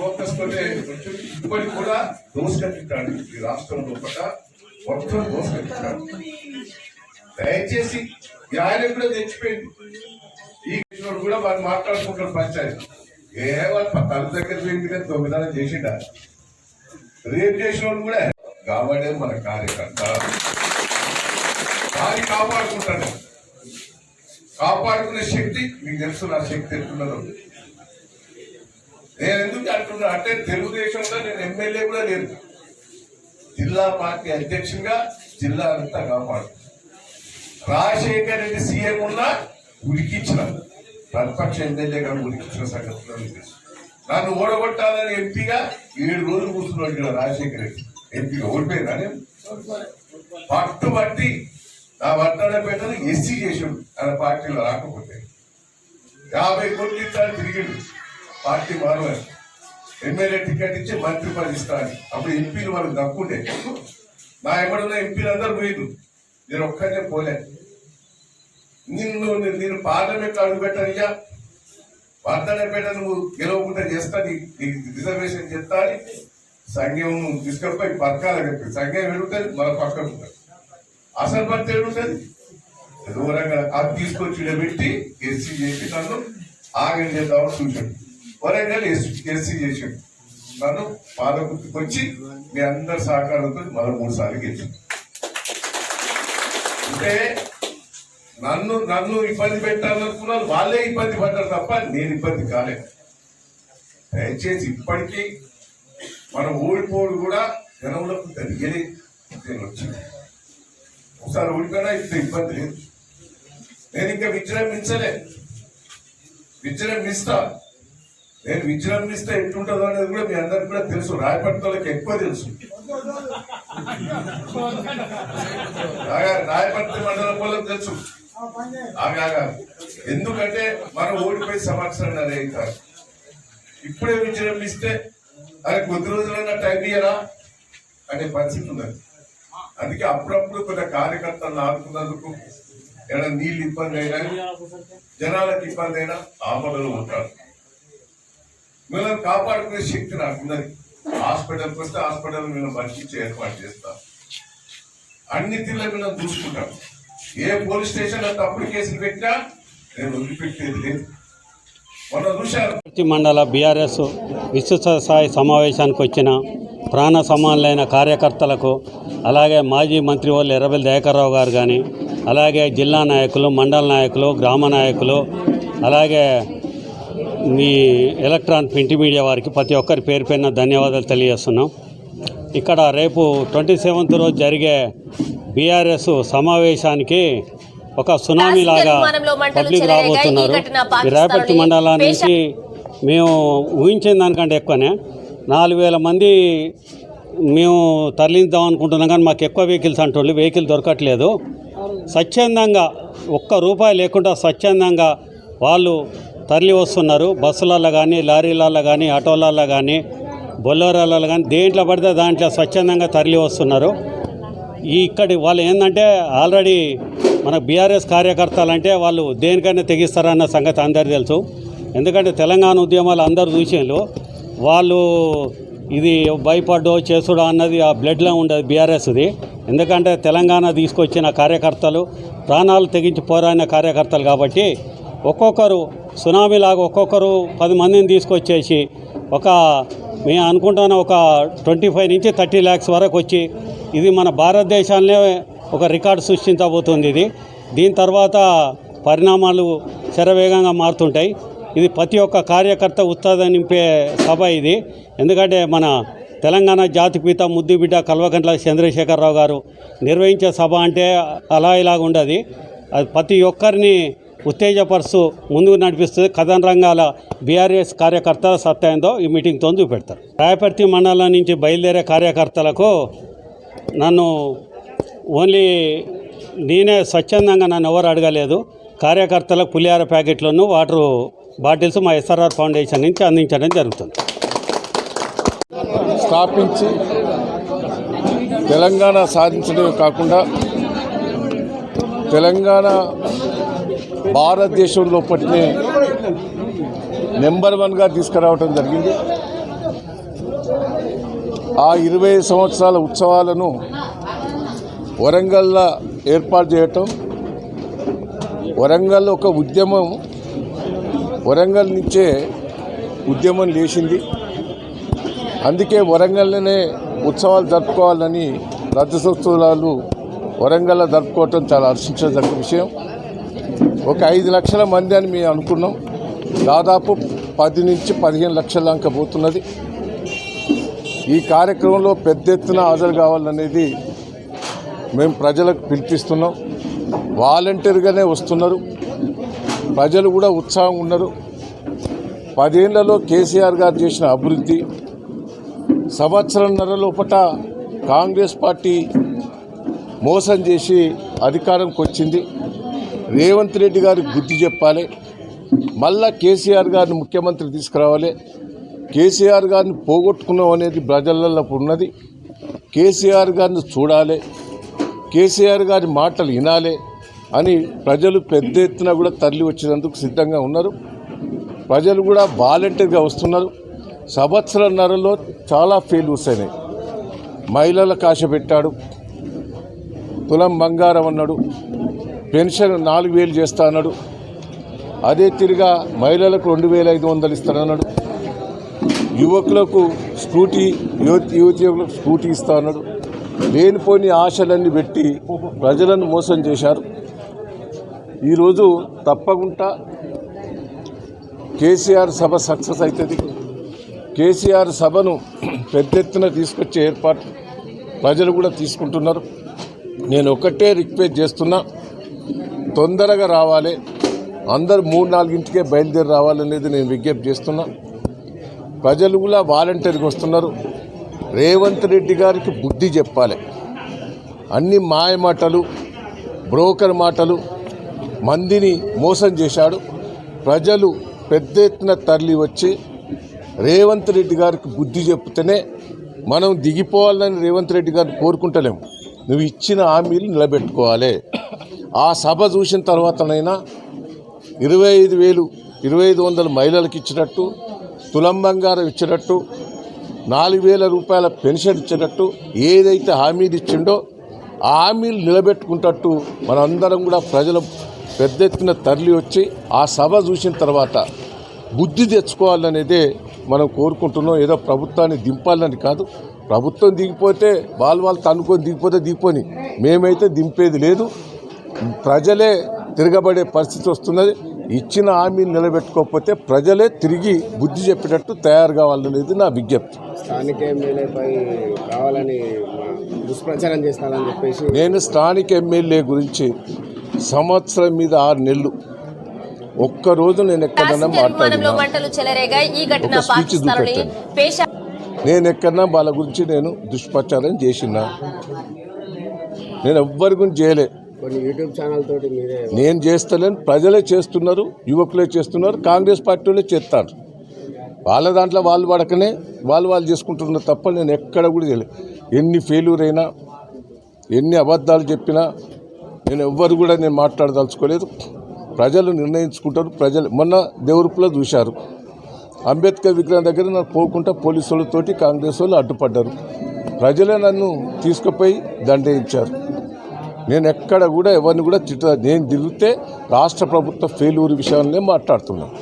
Focus తోనే కొంచెం ఇప్పటికి కూడా దోసుకట్టింటాడు ఈ రాష్ట్రం లోపల. మొత్తం దోసుకట్టింటాడు దయచేసి ఆయన కూడా తెచ్చిపోయింది ఈ కృష్ణుడు కూడా వాళ్ళు మాట్లాడుకుంటారు పంచాయతీ. ఏ వాళ్ళు తల దగ్గర పెరిగితే దొంగతనం చేసిండ? రేపు చేసినోడు కూడా కాబట్టి మన కార్యకర్త. దాన్ని కాపాడుకుంటాడు. కాపాడుకునే శక్తి మీకు తెలుసు నా శక్తి ఎట్లున్నదో. నేను ఎందుకు అంటున్నా అంటే తెలుగుదేశంలో నేను ఎమ్మెల్యే కూడా లేదు జిల్లా పార్టీ అధ్యక్షుడిగా జిల్లా అంతా కాపాడు. రాజశేఖర్ రెడ్డి సీఎం ఉన్నా ఉరికిచ్చిన. ప్రతిపక్ష ఎమ్మెల్యేగా కానీ సంగతిలో మీకు నన్ను ఓడగొట్టాలని ఎంపీగా ఏడు రోజులు కూర్చున్నాడు ఇక్కడ రాజశేఖర రెడ్డి. ఎంపీగా ఓడిపోయినా నేను? పట్టుబట్టి నా వర్తనపేటను ఎస్సీ చేసాడు ఆయన పార్టీలో రాకపోతే. యాభై కోట్లు ఇస్తాను తిరిగిండు. పార్టీ మారవాలి ఎమ్మెల్యే టికెట్ ఇచ్చి మంత్రి పది ఇస్తాను అప్పుడు ఎంపీలు వాళ్ళకి దక్కుండే నా ఎప్పుడున్న ఎంపీలు అందరు పోయిండు నేను ఒక్కనే పోలే. నిన్ను నేను పార్లమెంట్ అడుగు వర్ధనపేట నువ్వు గెలవకుండా చేస్తా నీకు రిజర్వేషన్ చెప్తాను అని సంఘం తీసుకపోయి పథకాలు చెప్పి సంఘం ఎడుగుతుంది మన పక్కన ఉంటుంది. అసలు పడితే ఏడుంటది దూరంగా అది తీసుకొచ్చి పెట్టి ఎస్సీ చేసి నన్ను ఆగం చేద్దామని చూశాడు. వరంగల్ ఎస్సీ చేశాడు నన్ను పాదగుర్తికి వచ్చి మీ అందరి సహకారంతో మరో మూడు సార్లు గెలిచాడు అంటే నన్ను నన్ను ఇబ్బంది పెట్టాలనుకున్నారు వాళ్ళే ఇబ్బంది పడ్డారు తప్ప నేను ఇబ్బంది కాలేదు దయచేసి ఇప్పటికీ మనం ఓడిపోడు కూడా జనంలోకి తెలియని నేను వచ్చింది ఒకసారి ఓడిపోయినా ఇంత ఇబ్బంది లేదు. నేను ఇంకా విజృంభించలే. విజృంభిస్తా. నేను విజృంభిస్తే ఎట్లుంటుందో అనేది కూడా మీ అందరికి కూడా తెలుసు. రాయపట్నంలోకి ఎక్కువ తెలుసు. రాయపట్నం మండలం వాళ్ళకి తెలుసు. ఆగాగా ఎందుకంటే మనం ఓడిపోయి సంవత్సరం అవుతారు. ఇప్పుడే విజృంభిస్తే అది కొద్ది రోజులైనా టైం ఇయ్యరా? అనే పరిస్థితి ఉన్నది. అందుకే అప్పుడప్పుడు కొంత కార్యకర్తలను ఆదుకున్నందుకు ఏదైనా నీళ్ళు ఇబ్బంది అయినా జనాలకు ఇబ్బంది అయినా ఆమలలో ఉంటారు. మిమ్మల్ని కాపాడుకునే శక్తి నాకున్నది హాస్పిటల్కి వస్తే హాస్పిటల్ మేము బతికించే ఏర్పాటు చేస్తాం. అన్ని తీర్ల మీద చూసుకుంటాం ఏ పోలీస్ స్టేషన్ తప్పుడు కేసులు పెట్టినా నేను వదిలిపెట్టేది లేదు. మండల బీఆర్ఎస్ విస్తృత స్థాయి సమావేశానికి వచ్చిన ప్రాణ సమానులైన కార్యకర్తలకు అలాగే మాజీ మంత్రి వాళ్ళు ఎర్రబెల్లి దయాకర్రావు గారు కానీ అలాగే జిల్లా నాయకులు మండల నాయకులు గ్రామ నాయకులు అలాగే మీ ఎలక్ట్రాన్ ప్రింట్ మీడియా వారికి ప్రతి ఒక్కరి పేరు పైన ధన్యవాదాలు తెలియజేస్తున్నాం. ఇక్కడ రేపు ట్వంటీ సెవెంత్ రోజు జరిగే బీఆర్ఎస్ సమావేశానికి ఒక సునామీ లాగా పబ్లిక్ రాబోతున్నారు. రేపటి మండలం నుంచి మేము ఊహించిన దానికంటే ఎక్కువనే. నాలుగు వేల మంది మేము తరలిద్దాం అనుకుంటున్నాం కానీ మాకు ఎక్కువ వెహికల్స్ అంటుండ్రు వెహికల్ దొరకట్లేదు. స్వచ్ఛందంగా ఒక్క రూపాయి లేకుండా స్వచ్ఛందంగా వాళ్ళు తరలి వస్తున్నారు. బస్సులలో కానీ లారీలలో కానీ ఆటోలలో కానీ బొల్లోరాలలో కానీ దేంట్లో పడితే దాంట్లో స్వచ్ఛందంగా తరలి వస్తున్నారు. ఈ ఇక్కడి వాళ్ళు ఏంటంటే ఆల్రెడీ మన బీఆర్ఎస్ కార్యకర్తలు అంటే వాళ్ళు దేనికైనా తెగిస్తారన్న సంగతి అందరికీ తెలుసు. ఎందుకంటే తెలంగాణ ఉద్యమాలు అందరూ చూసేళ్ళు వాళ్ళు ఇది భయపడ్డో చేసుడో అన్నది ఆ బ్లడ్లో ఉండదు బీఆర్ఎస్ది. ఎందుకంటే తెలంగాణ తీసుకొచ్చిన కార్యకర్తలు ప్రాణాలు తెగించి పోరాడిన కార్యకర్తలు కాబట్టి ఒక్కొక్కరు సునామీలాగా ఒక్కొక్కరు పది మందిని తీసుకొచ్చేసి ఒక మేము అనుకుంటున్న ఒక ట్వంటీ ఫైవ్ నుంచి థర్టీ ల్యాక్స్ వరకు వచ్చి ఇది మన భారతదేశాన్నే ఒక రికార్డు సృష్టించబోతుంది ఇది. దీని తర్వాత పరిణామాలు శరవేగంగా మారుతుంటాయి. ఇది ప్రతి ఒక్క కార్యకర్త ఉత్సాహం నింపే సభ ఇది. ఎందుకంటే మన తెలంగాణ జాతిపిత ముద్దుబిడ్డ కల్వకంట్ల చంద్రశేఖరరావు గారు నిర్వహించే సభ అంటే అలా ఇలాగ ఉండదు అది ప్రతి ఒక్కరిని ఉత్తేజపరుస్తూ ముందుకు నడిపిస్తుంది కథన రంగాల బీఆర్ఎస్ కార్యకర్తల సత్తాయంతో ఈ మీటింగ్తో చూపెడతారు రాయపర్తి మండలం నుంచి బయలుదేరే కార్యకర్తలకు నన్ను ఓన్లీ నేనే స్వచ్ఛందంగా నన్ను ఎవరు అడగలేదు. కార్యకర్తలకు పులిహార ప్యాకెట్లను వాటర్ బాటిల్స్ మా ఎస్ఆర్ఆర్ ఫౌండేషన్ నుంచి అందించడం జరుగుతుంది. స్థాపించి తెలంగాణ సాధించడమే కాకుండా తెలంగాణ భారతదేశంలో పట్టినే నెంబర్ వన్గా తీసుకురావటం జరిగింది. ఆ ఇరవై సంవత్సరాల ఉత్సవాలను వరంగల్లో ఏర్పాటు చేయటం వరంగల్ ఒక ఉద్యమం వరంగల్ నుంచే ఉద్యమం లేచింది. అందుకే వరంగల్లోనే ఉత్సవాలు జరుపుకోవాలని రథసోత్సవాలు వరంగల్లో జరుపుకోవటం చాలా హర్షించదగ్గ విషయం. ఒక ఐదు లక్షల మంది అని మేము అనుకున్నాం. దాదాపు పది నుంచి పదిహేను లక్షల దాకా పోతున్నది. ఈ కార్యక్రమంలో పెద్ద ఎత్తున హాజరు కావాలనేది మేము ప్రజలకు పిలిపిస్తున్నాం. వాలంటీర్గానే వస్తున్నారు. ప్రజలు కూడా ఉత్సాహంగా ఉన్నారు. పదేళ్ళలో కేసీఆర్ గారు చేసిన అభివృద్ధి సంవత్సరంన్నర లోపట కాంగ్రెస్ పార్టీ మోసం చేసి అధికారంకి వచ్చింది రేవంత్ రెడ్డి గారికి బుద్ధి చెప్పాలి. మళ్ళా కేసీఆర్ గారిని ముఖ్యమంత్రి తీసుకురావాలి. కేసీఆర్ గారిని పోగొట్టుకున్నాం అనేది ప్రజలలో ఉన్నది. కేసీఆర్ గారిని చూడాలి. కేసీఆర్ గారి మాటలు వినాలి అని ప్రజలు పెద్ద ఎత్తున కూడా తరలి వచ్చినందుకు సిద్ధంగా ఉన్నారు. ప్రజలు కూడా వాలంటీర్గా వస్తున్నారు. సంవత్సరన్నరలో చాలా ఫెయిల్యూర్స్ అయినాయి మహిళలకు ఆశ పెట్టాడు. తులం బంగారం అన్నాడు. పెన్షన్ నాలుగు వేలు చేస్తా అన్నాడు. అదే తిరిగా మహిళలకు రెండు వేల ఐదు వందలు ఇస్తానన్నాడు యువకులకు స్కూటీ యువతి యువతీయులకు స్కూటీ ఇస్తా అన్నాడు. లేనిపోని ఆశలన్నీ పెట్టి ప్రజలను మోసం చేశారు. ఈరోజు తప్పకుండా కేసీఆర్ సభ సక్సెస్ అవుతుంది. కేసీఆర్ సభను పెద్ద ఎత్తున తీసుకొచ్చే ఏర్పాటు ప్రజలు కూడా తీసుకుంటున్నారు. నేను ఒకటే రిక్వెస్ట్ చేస్తున్నా. తొందరగా రావాలి. అందరు మూడు నాలుగింటికే బయలుదేరి రావాలనేది నేను విజ్ఞప్తి చేస్తున్నా. ప్రజలు కూడా వాలంటీర్గా వస్తున్నారు. రేవంత్ రెడ్డి గారికి బుద్ధి చెప్పాలి. అన్ని మాయ మాటలు బ్రోకర్ మాటలు మందిని మోసం చేశాడు. ప్రజలు పెద్ద ఎత్తున తరలి వచ్చి రేవంత్ రెడ్డి గారికి బుద్ధి చెప్తేనే మనం దిగిపోవాలని రేవంత్ రెడ్డి గారిని కోరుకుంటలేము. నువ్వు ఇచ్చిన హామీలు నిలబెట్టుకోవాలి. ఆ సభ చూసిన తర్వాతనైనా ఇరవై ఐదు వేలు ఇరవై ఐదు వందల మహిళలకు ఇచ్చినట్టు తులం బంగారం ఇచ్చినట్టు నాలుగు వేల రూపాయల పెన్షన్ ఇచ్చినట్టు ఏదైతే హామీలు ఇచ్చిండో ఆ హామీలు నిలబెట్టుకుంటట్టు మనందరం కూడా ప్రజలు పెద్ద ఎత్తున తరలి వచ్చి ఆ సభ చూసిన తర్వాత బుద్ధి తెచ్చుకోవాలనేదే మనం కోరుకుంటున్నాం. ఏదో ప్రభుత్వాన్ని దింపాలని కాదు. ప్రభుత్వం దిగిపోతే వాళ్ళు వాళ్ళు తనుకొని దిగిపోతే దిగిపోని. మేమైతే దింపేది లేదు. ప్రజలే తిరగబడే పరిస్థితి వస్తున్నది. ఇచ్చిన హామీని నిలబెట్టుకోకపోతే ప్రజలే తిరిగి బుద్ధి చెప్పేటట్టు తయారు కావాలనేది నా విజ్ఞప్తి. స్థానిక ఎమ్మెల్యేపై కావాలని దుష్ప్రచారం చేస్తారని చెప్పేసి నేను స్థానిక ఎమ్మెల్యే గురించి సంవత్సరం మీద ఆరు నెలలు ఒక్కరోజు నేను ఎక్కడన్నా మాట్లాడినా స్పీచ్ నేను ఎక్కడన్నా వాళ్ళ గురించి నేను దుష్ప్రచారం చేసిన. నేను ఎవ్వరి గురించి చేయలే. నేను చేస్తలేను ప్రజలే చేస్తున్నారు యువకులే చేస్తున్నారు కాంగ్రెస్ పార్టీలే చేస్తారు. వాళ్ళ దాంట్లో వాళ్ళు పడకనే వాళ్ళు వాళ్ళు చేసుకుంటున్నారు తప్ప నేను ఎక్కడ కూడా చేయలేదు ఎన్ని ఫెయిల్యూర్ అయినా ఎన్ని అబద్ధాలు చెప్పినా నేను ఎవ్వరు కూడా నేను మాట్లాడదలుచుకోలేదు. ప్రజలు నిర్ణయించుకుంటారు ప్రజలు మొన్న దేవరూపులో చూశారు. అంబేద్కర్ విగ్రహం దగ్గర నాకు పోకుండా పోలీసు వాళ్ళతోటి కాంగ్రెస్ వాళ్ళు అడ్డుపడ్డారు. ప్రజలే నన్ను తీసుకుపోయి దండయించారు. నేను ఎక్కడ కూడా ఎవరిని కూడా తిట్ట నేను దిగితే రాష్ట్ర ప్రభుత్వ ఫెయిల్యూర్ విషయాలనే మాట్లాడుతున్నాను